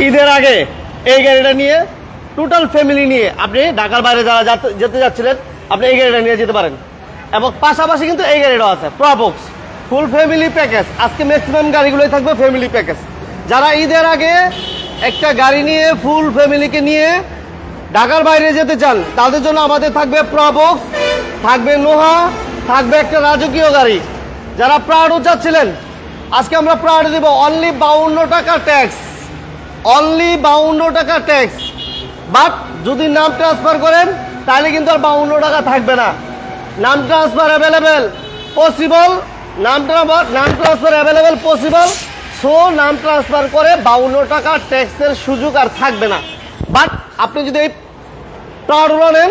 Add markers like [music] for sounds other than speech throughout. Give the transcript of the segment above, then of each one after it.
ঈদের আগে এই গাড়িটা নিয়ে টোটাল ফ্যামিলি নিয়ে আপনি ঢাকার বাইরে যারা যাতে- যাচ্ছিলেন, আপনি এই গাড়িটা নিয়ে যেতে পারেন। এবং পাশাপাশি কিন্তু এই গাড়িটাও আছে প্রবক্স ফুল ফ্যামিলি প্যাকেজ আজকে ম্যাক্সিমাম গাড়িগুলোই থাকবে ফ্যামিলি প্যাকেজ যারা ঈদের আগে একটা গাড়ি নিয়ে ফুল ফ্যামিলিকে নিয়ে ঢাকার বাইরে যেতে চান, তাদের জন্য আমাদের থাকবে প্রবক্স থাকবে নোহা থাকবে একটা রাজকীয় গাড়ি। যারা প্রাড়ও চাচ্ছিলেন আজকে আমরা প্রাড় দিব। অনলি বাউন্ন টাকা ট্যাক্স অনলি বাউন্ন টাকা ট্যাক্স বাট যদি নাম ট্রান্সফার করেন, তাহলে কিন্তু আর বাউন্ন টাকা থাকবে না। নাম ট্রান্সফার অ্যাভেলেবেল পসিবল নাম নাম ট্রান্সফার অ্যাভেলেবেল পসিবল সো নাম ট্রান্সফার করে বাউন্ন টাকা ট্যাক্সের সুযোগ আর থাকবে না। বাট আপনি যদি এই নেন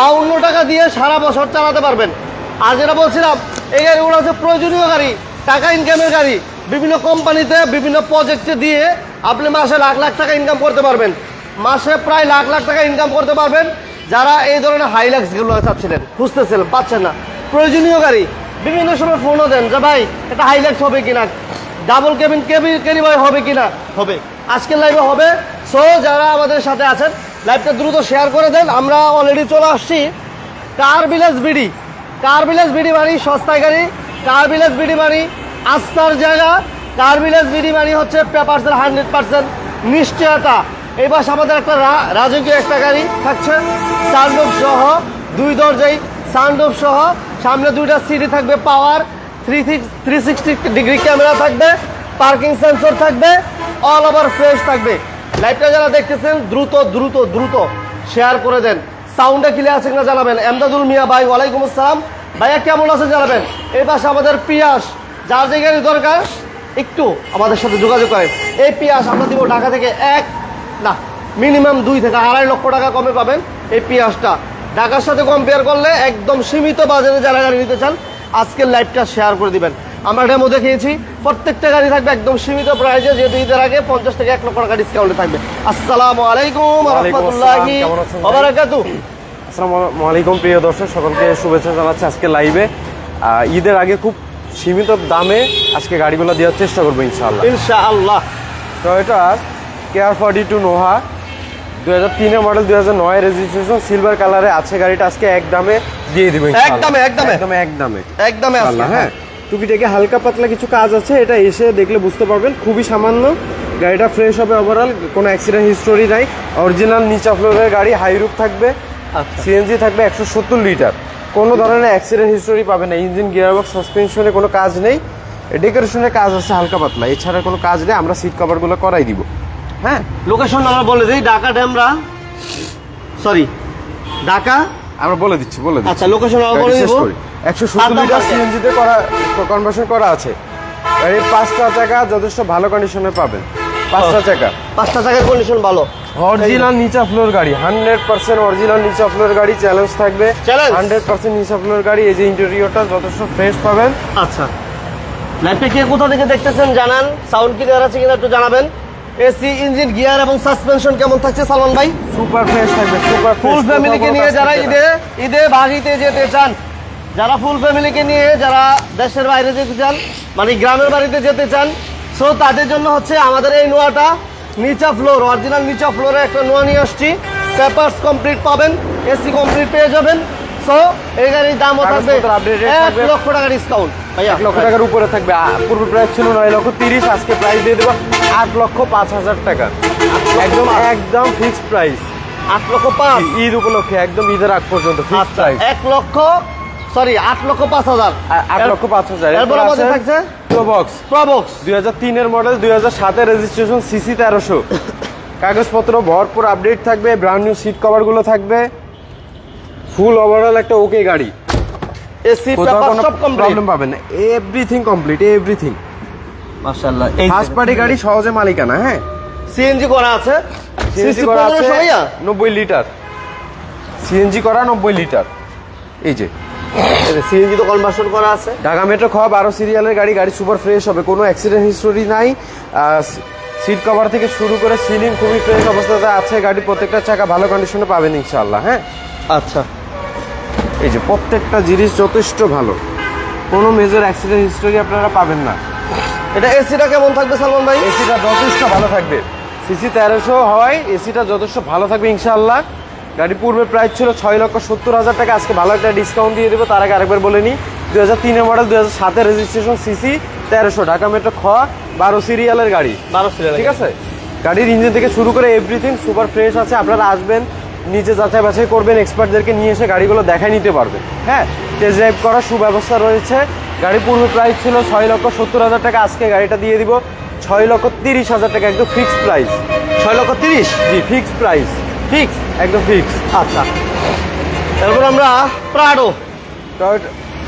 বাউন্ন টাকা দিয়ে সারা বছর চালাতে পারবেন। আর যেটা বলছিলাম, এই গাড়িগুলো হচ্ছে প্রয়োজনীয় গাড়ি, টাকা ইনকামের গাড়ি। বিভিন্ন কোম্পানিতে, বিভিন্ন প্রজেক্টে দিয়ে আপনি মাসে লাখ লাখ টাকা ইনকাম করতে পারবেন। মাসে প্রায় লাখ লাখ টাকা ইনকাম করতে পারবেন। যারা এই ধরনের হাইলাক্সগুলো চাচ্ছিলেন, খুঁজতেছিলেন, পাচ্ছেন না। প্রয়োজনীয় গাড়ি, বিভিন্ন সময় ফোনও দেন যে, ভাই, এটা হাইলাক্স হবে কিনা? Double cabin cabin carry boy হবে কিনা? হবে। আজকের লাইভে হবে। সো যারা আমাদের সাথে আছেন লাইভটা দ্রুত শেয়ার করে দেন। আমরা অলরেডি চলে আসছি। কার বিলাস বিডি কার বিলাস বিডি বাড়ি, সস্তায় গাড়ি। কার বিলাস বিডি বাড়ি আস্থার জায়গা। কার বিলাস বিডি বাড়ি হচ্ছে পেপারসের হান্ড্রেড পার্সেন্ট নিশ্চয়তা। এই বাস আমাদের একটা রাজকীয় একটা গাড়ি থাকছে সানরুফ সহ, দুই দরজাই সানরুফ সহ। সামনে দুইটা সিডি থাকবে, power three three sixty degree camera থাকবে, পার্কিং সেন্সর থাকবে অল ওভার ফ্রেশ থাকবে। লাইভটা যারা দেখতেছেন, দ্রুত দ্রুত দ্রুত শেয়ার করে দেন। সাউন্ডে ক্লিয়ার আছে কিনা জানাবেন। এমদাদুল মিয়া ভাই, ওয়ালাইকুম আসসালাম। ভাইয়া, কেমন আছেন জানাবেন? এই পাশে আমাদের পিয়াস। যার যে গাড়ি দরকার একটু আমাদের সাথে যোগাযোগ করেন। এই পিয়াস আমরা দিব ঢাকা থেকে এক না মিনিমাম দুই থেকে আড়াই লক্ষ টাকা কমে পাবেন এই পিয়াসটা ঢাকার সাথে কম্পেয়ার করলে একদম সীমিত বাজারে যারা গাড়ি নিতে চান আজকের লাইভটা শেয়ার করে দিবেন। আমরা ডেমো দেখিয়েছি প্রত্যেকটা গাড়ি থাকবে একদম সীমিত প্রাইসে যেহেতু ঈদের আগে পঞ্চাশ থেকে এক লক্ষ টাকা ডিসকাউন্টে থাকবে। আসসালামু আলাইকুম রহমতুল্লাহি ওবারাকাতু আসসালামু আলাইকুম প্রিয় দর্শক সকলকে শুভেচ্ছা জানাচ্ছি আজকে লাইভে ঈদের আগে খুব সীমিত দামে আজকে গাড়িগুলো দেওয়ার চেষ্টা করব ইনশাআল্লাহ। ইনশাআল্লাহ। টয়োটার কেয়ার ফর্টি টু নোহা দু হাজার তিনের মডেল দু হাজার নয় রেজিস্ট্রেশন সিলভার কালারে আছে গাড়িটা আজকে এক দামে দিয়ে দিব একদমে, একদমে। একদমে এক দামে? একদমই আসবে ইনশাআল্লাহ, হ্যাঁ। টুকিটাকে হালকা পাতলা কিছু কাজ আছে এটা এসে দেখলে বুঝতে পারবেন খুবই সামান্য। গাড়িটা ফ্রেশ হবে ওভারঅল কোনো অ্যাক্সিডেন্ট হিস্টোরি নাই। অরিজিনাল নিচা ফ্লোরের গাড়ি হাই রুপ থাকবে আচ্ছা। সিএনজি থাকবে একশো সত্তর লিটার কোনো ধরনের অ্যাক্সিডেন্ট হিস্টোরি পাবে না। ইঞ্জিন গিয়ারবক্স সাসপেনশনে কোনো কাজ নেই। ডেকোরেশনের কাজ আছে হালকা পাতলা। এছাড়া কোনো কাজ নেই। আমরা সিট কভারগুলো করাই দিব। হ্যাঁ? লোকেশন আমরা বলে দিই। ঢাকা ডেমরা সরি ঢাকা? আমরা বলে দিচ্ছি বলে দিচ্ছি। আচ্ছা লোকেশন আমরা বলে দিব। একশো সাত সত্তর নাম্বার লিটার সিএনজিতে করা কনভার্সন করা আছে। গাড়ির পাঁচটা চাকা যথেষ্ট ভালো কন্ডিশনে পাবেন। পাঁচটা চাকা। পাঁচটা টাকার কন্ডিশন ভালো। অরিজিনাল নিচা ফ্লোর গাড়ি হান্ড্রেড পার্সেন্ট অরিজিনাল নিচা ফ্লোর গাড়ি চ্যালেঞ্জ থাকবে? হান্ড্রেড পার্সেন্ট নিচা ফ্লোর গাড়ি এই যে ইন্টেরিয়রটা যথেষ্ট ফ্রেশ পাবেন। আচ্ছা। লাইভটা কে কোথা থেকে দেখতেছেন জানান। সাউন্ড ক্লিয়ার আছে কিনা একটু জানাবেন। এসি ইঞ্জিন গিয়ার এবং সাসপেনশন কেমন থাকছে সালমান ভাই? সুপার ফ্রেশ থাকবে সুপার ফুল ফ্যামিলিকে নিয়ে যারা ঈদে ঈদে বাড়িতে যেতে চান যারা ফুল ফ্যামিলিকে নিয়ে যারা দেশের বাইরে যেতে চান মানে গ্রামের বাড়িতে যেতে চান সো তাদের জন্য হচ্ছে আমাদের এই নোয়াটা নিচা ফ্লোর অরিজিনাল নিচা ফ্লোরে একটা নোয়া নিয়ে আসছি। পেপারস কমপ্লিট পাবেন এসি কমপ্লিট পেয়ে যাবেন। সো এই গাড়ির দামও থাকবে এক লক্ষ টাকা ডিসকাউন্ট এক লক্ষ টাকার উপরে থাকবে। পূর্ব প্রাইস ছিল নয় লক্ষ তিরিশ আজকে প্রাইস দিয়ে দেবো আট লক্ষ পাঁচ হাজার টাকা। একদম একদম ফিক্সড প্রাইস আট লক্ষ পাঁচ। ঈদ উপলক্ষে একদম ঈদের আগ পর্যন্ত ফিক্সড আচ্ছা প্রাইস এক লক্ষ সরি আট লক্ষ পাঁচ হাজার। আট লক্ষ পাঁচ হাজার। এরপর আমাদের থাকছে? বক্স প্রবক্স দুই হাজার তিনের মডেল দুই হাজার সাতের রেজিস্ট্রেশন সিসি তেরোশো। কাগজপত্র ভরপুর আপডেট থাকবে ব্র্যান্ড নিউ সিট কভারগুলো থাকবে। ফুল ওভারঅল একটা ওকে গাড়ি। এসি সব কমপ্লিট প্রবলেম পাবেন না। এভরিথিং কমপ্লিট এভরিথিং মাশাআল্লাহ এই ফার্স্ট পার্টি গাড়ি সহজে মালিকানা হ্যাঁ? সিএনজি করা আছে? সিএনজি করা আছে ভাইয়া? নব্বই লিটার। সিএনজি করা নব্বই লিটার। এই যে। সিএনজি তো কনভার্সন করা আছে। ঢাকা মেট্রো খাওয়া বারো সিরিয়ালের গাড়ি গাড়ি সুপার ফ্রেশ হবে। কোনো অ্যাক্সিডেন্ট হিস্টোরি নাই। সিট কভার থেকে শুরু করে সিলিং খুবই ফ্রেশ অবস্থাতে আছে। গাড়ির প্রত্যেকটা চাকা ভালো কন্ডিশনে পাবেন ইনশাআল্লাহ হ্যাঁ? আচ্ছা। এই যে প্রত্যেকটা জিনিস যথেষ্ট ভালো। কোনো মেজর অ্যাক্সিডেন্ট হিস্টোরি আপনারা পাবেন না। এটা এসিটা কেমন থাকবে সালমান ভাই? এসিটা যথেষ্ট ভালো থাকবে। সিসি তেরোশো হয় এসিটা যথেষ্ট ভালো থাকবে ইনশাআল্লাহ। গাড়ি পূর্বে প্রাইস ছিল ছয় লক্ষ সত্তর হাজার টাকা। আজকে ভালো একটা ডিসকাউন্ট দিয়ে দেবো। তার আগে আরেকবার বলে নিই দু হাজার তিনের মডেল দু হাজার সাতের রেজিস্ট্রেশন সিসি তেরোশো। ঢাকা মেট্রো খ বারো সিরিয়ালের গাড়ি। বারো সিরিয়াল ঠিক আছে? গাড়ির ইঞ্জিন থেকে শুরু করে এভরিথিং সুপার ফ্রেশ আছে। আপনারা আসবেন নিচে যাচাই বাছাই করবেন এক্সপার্টদেরকে নিয়ে এসে গাড়িগুলো দেখাই নিতে পারবেন। হ্যাঁ? টেস্ট ড্রাইভ করার সুব্যবস্থা রয়েছে। গাড়ি পূর্বে প্রাইস ছিল ছয় লক্ষ সত্তর হাজার টাকা। আজকে গাড়িটা দিয়ে দিব ছয় লক্ষ তিরিশ হাজার টাকা একদম ফিক্সড প্রাইস ছয় লক্ষ তিরিশ? জি ফিক্সড প্রাইস ফিক্স একদম ফিক্স আচ্ছা। তারপর আমরা Prado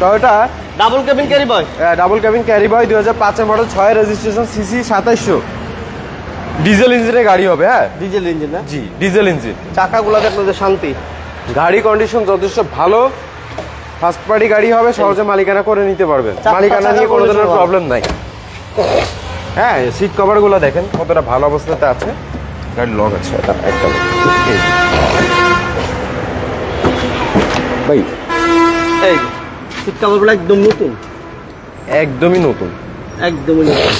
Toyota double cabin carry boy হ্যাঁ ডাবল ক্যাবিন ক্যারি বয় দু হাজার পাঁচের মডেল ছয় রেজিস্ট্রেশন সিসি সাতাইশশো। ডিজেল ইঞ্জিনের গাড়ি হবে হ্যাঁ? ডিজেল ইঞ্জিন না? জি ডিজেল ইঞ্জিন চাকাগুলো দেখল শান্তি। গাড়ি কন্ডিশন যথেষ্ট ভালো। ফার্স্ট পার্টি গাড়ি হবে সহজে মালিকানা করে নিতে পারবেন। মালিকানা নিয়ে কোনো ধরনের প্রবলেম নাই। হ্যাঁ সিট কভারগুলো দেখেন কতটা ভালো অবস্থাতে আছে। গাড়ি লক আছে এটা একটা। ভাই এই সিট কাভারগুলো একদম নতুন। একদমই নতুন। একদমই নতুন।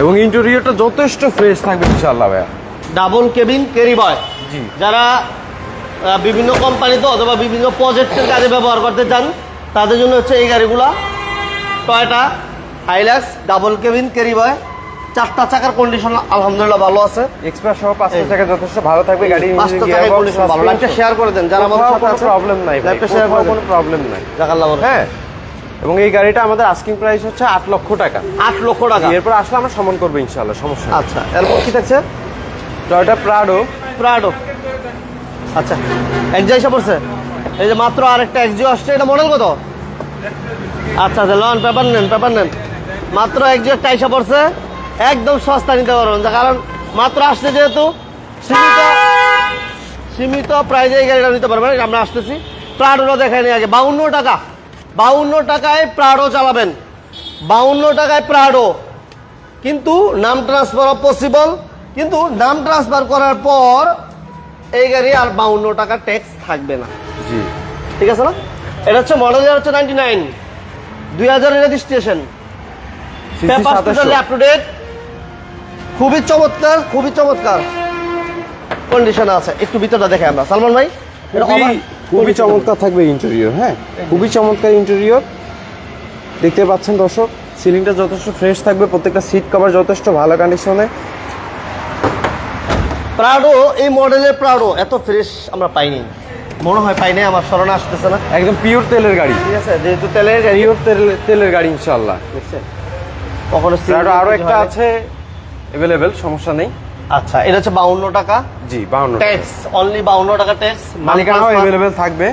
এবং ইন্টেরিয়রটা যথেষ্ট ফ্রেশ থাকবে ইনশাআল্লাহ ভাইয়া। ডাবল কেবিন ক্যারি বয় জি। যারা বিভিন্ন কোম্পানিতে অথবা বিভিন্ন প্রজেক্টের কাজে ব্যবহার করতে চান তাদের জন্য হচ্ছে এই গাড়িগুলা। Toyota Hilux double cabin carry boy চারটা চাকার কন্ডিশন আলহামদুলিল্লাহ ভালো আছে। এক্সপ্রেস সহ পাঁচটা টাকা যথেষ্ট ভালো থাকবে গাড়ি পাঁচটা চাকার কন্ডিশন ভালো। লাইফটা শেয়ার করে দেন যারা আমাদের সাথে আছে প্রবলেম নাই লাইফটা শেয়ার করে কোনো প্রবলেম নাই। জাকাল্লাহ হ্যাঁ এবং এই গাড়িটা আমাদের আস্কিং প্রাইস হচ্ছে আট লক্ষ টাকা। আট লক্ষ টাকা। এরপর আসলে আমরা সমান করব ইনশাল্লাহ সমস্যা আচ্ছা এরপর কি থাকছে? টয়টা প্রাডো প্রাডো আচ্ছা এক্সা এসে পড়ছে। এই যে মাত্র আরেকটা এক্সিও আসছে এটা মডেল কত? আচ্ছা আচ্ছা লন পেপার নেন পেপার নেন। মাত্র এক্সিও একটা এসে পড়ছে। একদম সস্তা নিতে পারবেন। কারণ মাত্র আসছে যেহেতু সীমিত সীমিত প্রাইজে এই গাড়িটা নিতে পারবেন। আমরা আসতেছি। প্রাডোটা দেখাই নি আগে। বাউন্ন টাকা। বাউন্ন টাকায় প্রাডো চালাবেন। বাউন্ন টাকায় প্রাডো কিন্তু নাম ট্রান্সফার পসিবল কিন্তু নাম ট্রান্সফার করার পর এই গাড়ি আর বাউন্ন টাকা ট্যাক্স থাকবে না। জি। ঠিক আছে না? এটা হচ্ছে মডেল ইয়ার হচ্ছে নাইনটি নাইন দুই হাজার registration paper up to date খুবই চমৎকার খুবই চমৎকার কন্ডিশন আছে। একটু ভিতরটা দেখে আমরা। সালমান ভাই খুবই চমৎকার থাকবে ইন্টেরিয়র হ্যাঁ? খুবই চমৎকার ইন্টেরিয়র দেখতে পাচ্ছেন দর্শক সিলিংটা যথেষ্ট ফ্রেশ থাকবে প্রত্যেকটা সিট কভার যথেষ্ট ভালো কন্ডিশনে প্রাডো এই মডেলের প্রাডো এত ফ্রেশ আমরা পাইনি। মনে হয় পাইনি আমার স্মরণে আসতেছে না। একদম পিওর তেলের গাড়ি। ঠিক আছে যেহেতু তেলের গাড়ি। পিওর তেলের তেলের গাড়ি ইনশাল্লাহ কখনো প্রাডো আরও একটা আছে। অ্যাভেলেবেল সমস্যা নেই। আচ্ছা এটা হচ্ছে বাউন্ন টাকা। জি বাউন্ন ট্যাক্স অনলি বাউন্ন টাকা ট্যাক্স মালিকানাও অ্যাভেলেবেল থাকবে।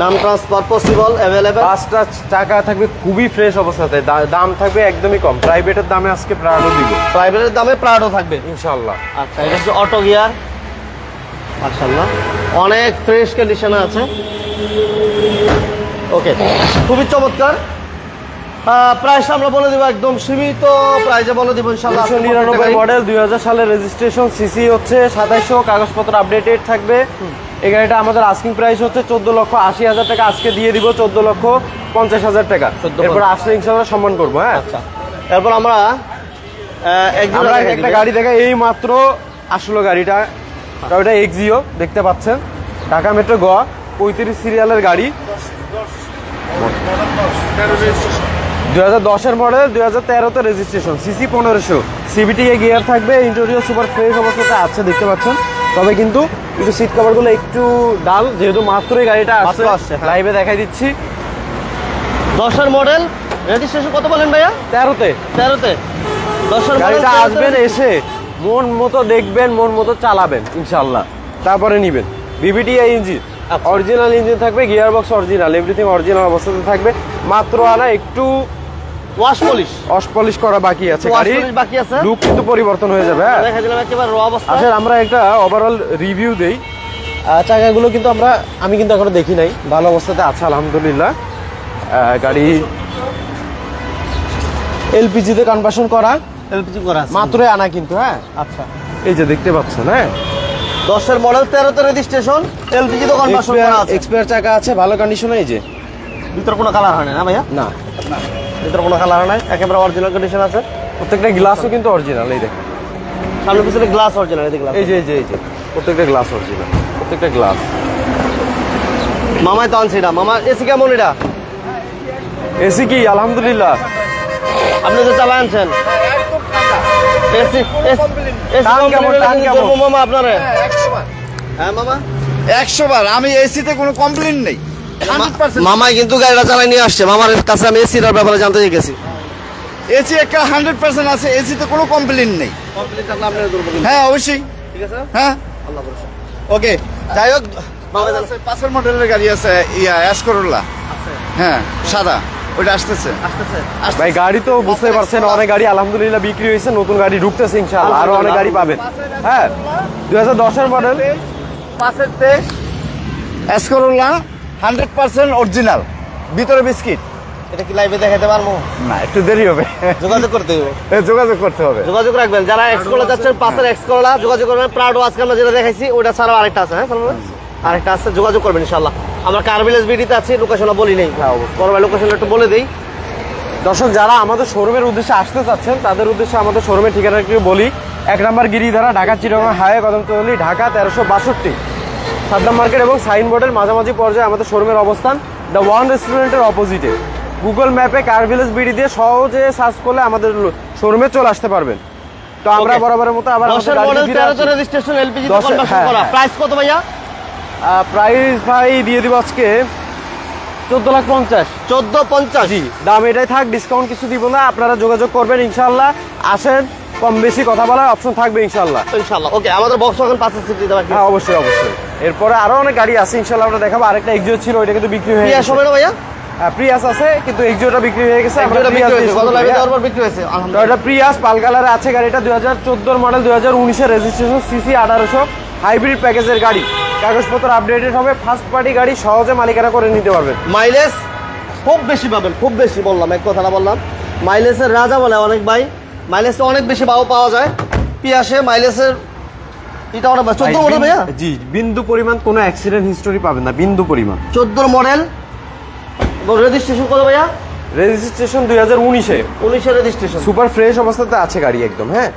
নাম ট্রান্সফার পসিবল অ্যাভেলেবেল পাঁচটা টাকা থাকবে খুবই ফ্রেশ অবস্থাতে। দাম থাকবে একদমই কম। প্রাইভেটের দামে আজকে প্রাডো দিব। প্রাইভেটের দামে প্রাডো থাকবে। ইনশাল্লাহ আচ্ছা এটা হচ্ছে অটো গিয়ার মার্শাল্লাহ অনেক ফ্রেশ কন্ডিশনে আছে। ওকে খুবই চমৎকার। প্রাইস আমরা বলে দিব একদম সীমিত প্রাইসে বলে দিব দুশো নিরানব্বই মডেল দুই হাজার সালের রেজিস্ট্রেশন সিসি হচ্ছে সাতাইশশো কাগজপত্র আপডেটেড থাকবে। এই গাড়িটা আমাদের আস্কিং প্রাইস হচ্ছে চোদ্দ লক্ষ আশি হাজার টাকা। আজকে দিয়ে দিব চোদ্দ লক্ষ পঞ্চাশ হাজার টাকা। 14 এরপর আসলে ইনশাল্লাহ সম্মান করব হ্যাঁ? আচ্ছা। এরপর আমরা একটা গাড়ি দেখা এই মাত্র আসলো গাড়িটা। ওটা এক্সিও দেখতে পাচ্ছেন? ঢাকা মেট্রো গোয়া পঁয়ত্রিশ সিরিয়ালের গাড়ি। দুই হাজার দশের মডেল দুই হাজার তেরোতে রেজিস্ট্রেশন সিসি পনেরোশো। সিবিটি এ গিয়ার থাকবে ইন্টেরিয়র সুপার ফ্রেশ অবস্থাতে আছে দেখতে পাচ্ছেন। তবে কিন্তু একটু সিট কভারগুলো একটু ডাল যেহেতু মাত্রই গাড়িটা আসছে আসছে, হ্যাঁ। লাইভে দেখাই দিচ্ছি। দশের মডেল রেজিস্ট্রেশন কত বলেন ভাইয়া? তেরোতে। তেরোতে। দশের গাড়িটা 13 তে আসবেন এসে মন মতো দেখবেন মন মতো চালাবেন ইনশাল্লাহ তারপরে নিবেন। VVTi engine. অরিজিনাল ইঞ্জিন থাকবে gear box original everything original অবস্থাতে থাকবে। মাত্র আনা একটু ওয়াশ পলিশ। অসপলিশ করা বাকি আছে গাড়ি বাকি আছে। লুক কিন্তু পরিবর্তন হয়ে যাবে হ্যাঁ। দেখা দিলাম একেবারে র অবস্থা। আসলে আমরা একটা ওভারঅল রিভিউ দেই। চাকাগুলো কিন্তু আমরা আমি কিন্তু এখনও দেখি নাই। ভালো অবস্থাতে আছে আলহামদুলিল্লাহ। আহ, গাড়ি এলপিজিতে কনভার্সন করা। এলপিজি করা আছে। মাত্রই আনা কিন্তু হ্যাঁ। আচ্ছা। এই যে দেখতে পাচ্ছেন হ্যাঁ। দশের মডেল তেরোতে রেজিস্ট্রেশন এলপিজি তো কনভার্সন করা আছে। এক্সপায়ার চাকা আছে ভালো কন্ডিশনে এই যে। ভিতরে কোনো কালার হয় না না ভাইয়া? না। ভিতরে কোনো কালার নাই একেবারে অরিজিনাল কন্ডিশন আছে। প্রত্যেকটা গ্লাসও কিন্তু অরিজিনাল এই দেখেন। সামনে পিছনে গ্লাস অরিজিনাল এই দেখলাম এই যে এই যে এই যে প্রত্যেকটা গ্লাস অরিজিনাল প্রত্যেকটা গ্লাস মামায় তো আনছে এটা। মামা এসি কেমন এটা? এসি কি? আলহামদুলিল্লাহ। আপনি তো চালা আনছেন। এসি কেমন, টান কেমন? মামা আপনারে? হ্যাঁ মামা। একশো বার। আমি এসিতে কোনো কমপ্লেন নেই। মামাই কিন্তু গাড়িটা চালাই নিয়ে আসছে। মামার কাছে আমি এসিটার ব্যাপারে জানতে গেছি। এসি একটা হান্ড্রেড পার্সেন্ট আছে এসিতে কোনো কমপ্লেন নেই। হ্যাঁ অবশ্যই। ঠিক আছে? হ্যাঁ। ওকে যাই হোক পাঁচের মডেলের গাড়ি আছে ইয়া অ্যাশ হ্যাঁ সাদা। ওইটা আসতেছে। ভাই গাড়ি তো বুঝতে পারছেন অনেক গাড়ি আলহামদুলিল্লাহ বিক্রি হয়েছে নতুন গাড়ি ঢুকতেছে ইনশাআল্লাহ আরও অনেক গাড়ি পাবেন। হ্যাঁ দুই হাজার দশের মডেল। পাঁচের তে অ্যাশ করোলা হান্ড্রেড পার্সেন্ট অরিজিনাল। ভিতরে বিস্কিট। এটা কি লাইভে দেখাতে পারব? না একটু দেরি হবে। যোগাযোগ করতে হবে। যোগাযোগ করতে হবে। যোগাযোগ রাখবেন। যারা এক্স করলা যাচ্ছেন পাশের এক্স করলা যোগাযোগ করবেন। প্রাডো আজকে আমরা যেটা দেখাইছি ওটা ছাড়াও আরেকটা আছে হ্যাঁ আরেকটা আছে যোগাযোগ করবেন ইনশাল্লাহ আমরা কার্ভিলেজ বিডিতে আছি লোকেশনটা বলি নেই। হ্যাঁ। বড় ভাই লোকেশনটা একটু বলে দিই। দর্শক যারা আমাদের শোরুমের উদ্দেশ্যে আসতে চাচ্ছেন তাদের উদ্দেশ্যে আমাদের শোরুমের ঠিকানা একটু বলি। এক নম্বর গিরিধারা ঢাকা চিরগঞ্জ হাইওয়ে কদমতলি ঢাকা তেরোশো বাষট্টি। সাদ্দাম মার্কেট এবং সাইনবোর্ডের মাঝামাঝি পর্যায়ে আমাদের শোরুমের অবস্থান। দ্য ওয়ান রেস্টুরেন্টের অপোজিটে গুগল ম্যাপে কার ভিলেজ বিডি দিয়ে সহজে সার্চ করলে আমাদের শোরুমে চলে আসতে পারবেন। তো আমরা বরাবরের মতো আবার মডেল তেরোতে রেজিস্ট্রেশন এলপিজি দশে- কনভার্সন করা। প্রাইস কত ভাইয়া? প্রাইস ভাই দিয়ে দিব আজকে চোদ্দ লাখ পঞ্চাশ। চোদ্দ পঞ্চাশ। দাম এটাই থাক ডিসকাউন্ট কিছু দিব না। আপনারা যোগাযোগ করবেন ইনশাল্লাহ আসেন কম বেশি কথা বলার অপশন থাকবে ইনশাল্লাহ ইনশাল্লাহ ওকে আমাদের বক্স এখন পাঁচের সিট দিতে হ্যাঁ অবশ্যই অবশ্যই। এরপরে আরও অনেক গাড়ি আছে ইনশাল্লাহ আমরা দেখাবো। আরেকটা এক্সিও ছিল ওইটা কিন্তু বিক্রি হয়ে গেছে। সবাই না ভাইয়া? প্রিয়াস আছে কিন্তু এক্সিওটা বিক্রি হয়ে গেছে। আমরা প্রিয়াস বিক্রি হয়েছে। কত করি, লাইভে। দেওয়ার পর বিক্রি হয়েছে আলহামদুলিল্লাহ। এটা প্রিয়াস পাল কালারে আছে গাড়িটা দুই হাজার চোদ্দোর মডেল দুই হাজার উনিশের রেজিস্ট্রেশন সিসি আঠারোশো হাইব্রিড প্যাকেজের গাড়ি। কাগজপত্র আপডেটেড হবে ফার্স্ট পার্টি গাড়ি সহজে মালিকানা করে নিতে পারবেন। মাইলেজ খুব বেশি পাবেন খুব বেশি বললাম এক কথাটা বললাম। মাইলেজের রাজা বলে অনেক ভাই। মাইলেজটা অনেক বেশি পাওয়া পাওয়া যায়। পিয়াসে মাইলেজের এটা অনেক চোদ্দ মডেল ভাইয়া? জি বিন্দু পরিমাণ কোনো অ্যাক্সিডেন্ট হিস্টোরি পাবেন না বিন্দু পরিমাণ। চোদ্দোর মডেল। রেজিস্ট্রেশন কত ভাইয়া? রেজিস্ট্রেশন দুই হাজার উনিশে। উনিশের রেজিস্ট্রেশন সুপার ফ্রেশ অবস্থাতে আছে গাড়ি একদম হ্যাঁ?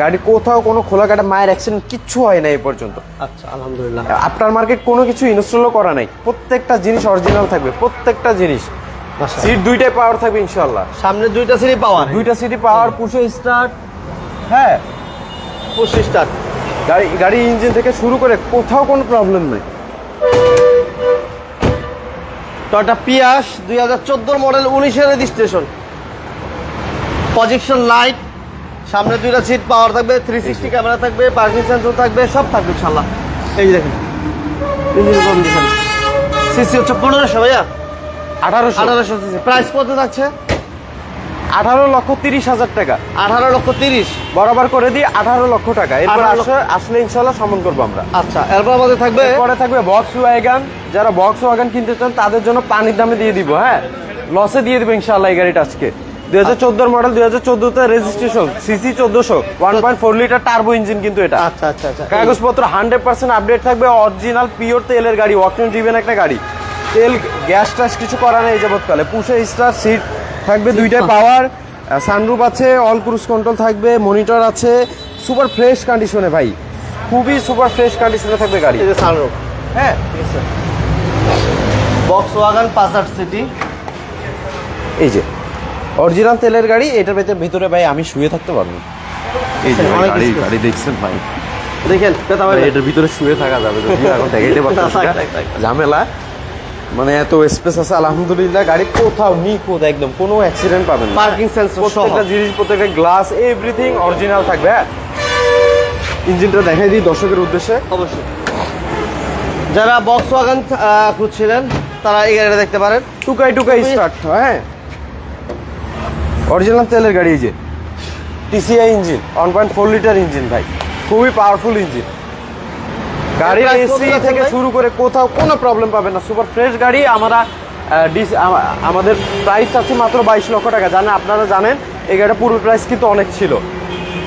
গাড়ি কোথাও কোনো খোলা কাটা মায়ের অ্যাক্সিডেন্ট কিচ্ছু হয় না এই পর্যন্ত। আচ্ছা আলহামদুলিল্লাহ। আফটার মার্কেট কোনো কিছু ইনস্টলও করা নাই। প্রত্যেকটা জিনিস অরিজিনাল থাকবে প্রত্যেকটা জিনিস। সিট দুইটাই পাওয়ার থাকবে ইনশাল্লাহ সামনে দুইটা সিঁড়ি পাওয়ার দুইটা সিটি পাওয়ার পুশো স্টার্ট হ্যাঁ। পঁচিশ স্টার গাড়ি গাড়ি ইঞ্জিন থেকে শুরু করে কোথাও কোনো প্রবলেম নেই। টয়টা পিয়াস দুই হাজার চোদ্দোর মডেল উনিশের রেজিস্ট্রেশন পজিশন লাইট সামনে দুইটা সিট পাওয়ার থাকবে থ্রি সিক্সটি ক্যামেরা থাকবে পার্কিং সেন্সর থাকবে সব থাকবে ইনশাল্লাহ এই দেখেন। ইঞ্জিন কন্ডিশন সিসি হচ্ছে পনেরোশো ভাইয়া। আঠারোশো। আঠারোশো সিসি প্রাইস কত যাচ্ছে? আঠারো লক্ষ তিরিশ হাজার টাকা। আঠারো লক্ষ তিরিশ। বরাবর করে দিই আঠারো লক্ষ টাকা। এরপর 18 আসলে ইনশাল্লাহ সম্মান করব আমরা। আচ্ছা এরপর আমাদের থাকবে পরে থাকবে বক্স ওয়াগান যারা বক্স ওয়াগান কিনতে চান তাদের জন্য পানির দামে দিয়ে দিব হ্যাঁ? লসে দিয়ে দিব ইনশাল্লাহ এই গাড়িটা আজকে। দুই হাজার চোদ্দোর মডেল দুই হাজার চোদ্দোতে রেজিস্ট্রেশন সিসি চোদ্দোশো। One point four litre turbo engine কিন্তু এটা। আচ্ছা আচ্ছা আচ্ছা। কাগজপত্র হান্ড্রেড পার্সেন্ট আপডেট থাকবে অরিজিনাল পিওর তেলের গাড়ি ওয়াকন ড্রিভেন একটা গাড়ি। তেল গ্যাস ট্যাস কিছু করা নেই যাবৎকালে। পুষে স্টার সিট থাকবে দুইটাই পাওয়ার সানরুফ আছে অল ক্রুজ কন্ট্রোল থাকবে মনিটর আছে সুপার ফ্রেশ কন্ডিশনে ভাই। খুবই সুপার ফ্রেশ কন্ডিশনে থাকবে গাড়ি। এই যে সানরুফ হ্যাঁ। বক্স ওয়াগান পাসার সিটি এই যে অরিজিনাল তেলের গাড়ি এটার ভেতরে ভিতরে ভাই আমি শুয়ে থাকতে পারব। এই যে [laughs] গাড়ি গাড়ি দেখছেন ভাই? দেখেন এটার ভিতরে শুয়ে থাকা যাবে এখন [laughs] থাক। ঝামেলা। মানে এত স্পেস আছে আলহামদুলিল্লাহ গাড়ি কোথাও নিখুঁত একদম কোনো অ্যাক্সিডেন্ট পাবেন পার্কিং সেন্সর প্রত্যেকটা জিনিস প্রত্যেকটা গ্লাস এভরিথিং অরিজিনাল থাকবে হ্যাঁ? ইঞ্জিনটা দেখাই দিই দর্শকের উদ্দেশ্যে। অবশ্যই। যারা বক্স ওয়াগান খুঁজছিলেন তারা এই গাড়িটা দেখতে পারেন। টুকাই টুকাই স্টার্ট হ্যাঁ? অরিজিনাল তেলের গাড়ি এই যে। TCI engine one point four litre engine ভাই। খুবই পাওয়ারফুল ইঞ্জিন গাড়ির এসি থেকে শুরু করে কোথাও কোনো প্রবলেম পাবেন না। সুপার ফ্রেশ গাড়ি আমরা ডিস- আমাদের প্রাইস আছে মাত্র বাইশ লক্ষ টাকা। জানেন আপনারা জানেন এই গাড়িটা পূর্ব প্রাইস কিন্তু অনেক ছিল।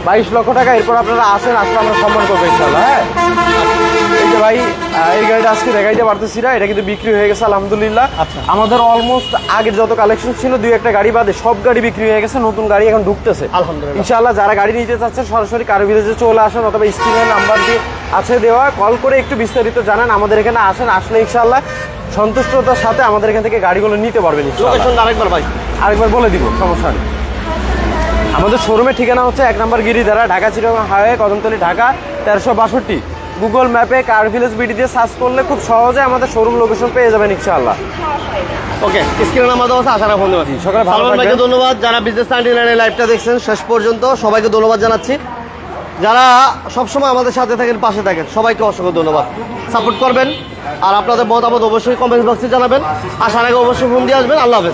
বাইশ লক্ষ টাকা এরপর আপনারা আসেন আসলে আমরা সম্মান করব ইনশাল্লাহ হ্যাঁ? এই যে ভাই এই গাড়িটা আজকে দেখাইতে পারতেছি না এটা কিন্তু বিক্রি হয়ে গেছে আলহামদুলিল্লাহ। আচ্ছা। আমাদের অলমোস্ট আগের যত কালেকশন ছিল দুই একটা গাড়ি বাদে সব গাড়ি বিক্রি হয়ে গেছে নতুন গাড়ি এখন ঢুকতেছে। আলহামদুলিল্লাহ। ইনশাআল্লাহ যারা গাড়ি নিতে চাচ্ছেন সরাসরি কারও ভিলেজে চলে আসেন অথবা স্ক্রিনের নাম্বার দিয়ে আছে দেওয়া কল করে একটু বিস্তারিত জানান আমাদের এখানে আসেন আসলে ইনশাআল্লাহ সন্তুষ্টতার সাথে আমাদের এখান থেকে গাড়িগুলো নিতে পারবেন আরেকবার ভাই। আরেকবার বলে দিব সমস্যা নেই। আমাদের শোরুমের ঠিকানা হচ্ছে এক নম্বর গিরিধারা ঢাকা চিরগঞ্জ হাইওয়ে কদমতলি ঢাকা তেরোশো বাষট্টি। গুগল ম্যাপে কার ভিলেজ বিডি দিয়ে সার্চ করলে খুব সহজে আমাদের শোরুম লোকেশন পেয়ে যাবেন ইনশাআল্লাহ। ওকে স্ক্রিনে নাম্বার দেওয়া আছে আশা রাখুন সকালে ভালো ভাইকে ধন্যবাদ। যারা বিজনেস নাইনটি নাইনের লাইভটা দেখছেন শেষ পর্যন্ত সবাইকে ধন্যবাদ জানাচ্ছি। যারা সবসময় আমাদের সাথে থাকেন পাশে থাকেন সবাইকে অসংখ্য ধন্যবাদ। সাপোর্ট করবেন। আর আপনাদের মতামত অবশ্যই কমেন্ট বক্সে জানাবেন। আসার আগে অবশ্যই ফোন দিয়ে আসবেন। আল্লাহ হাফেজ।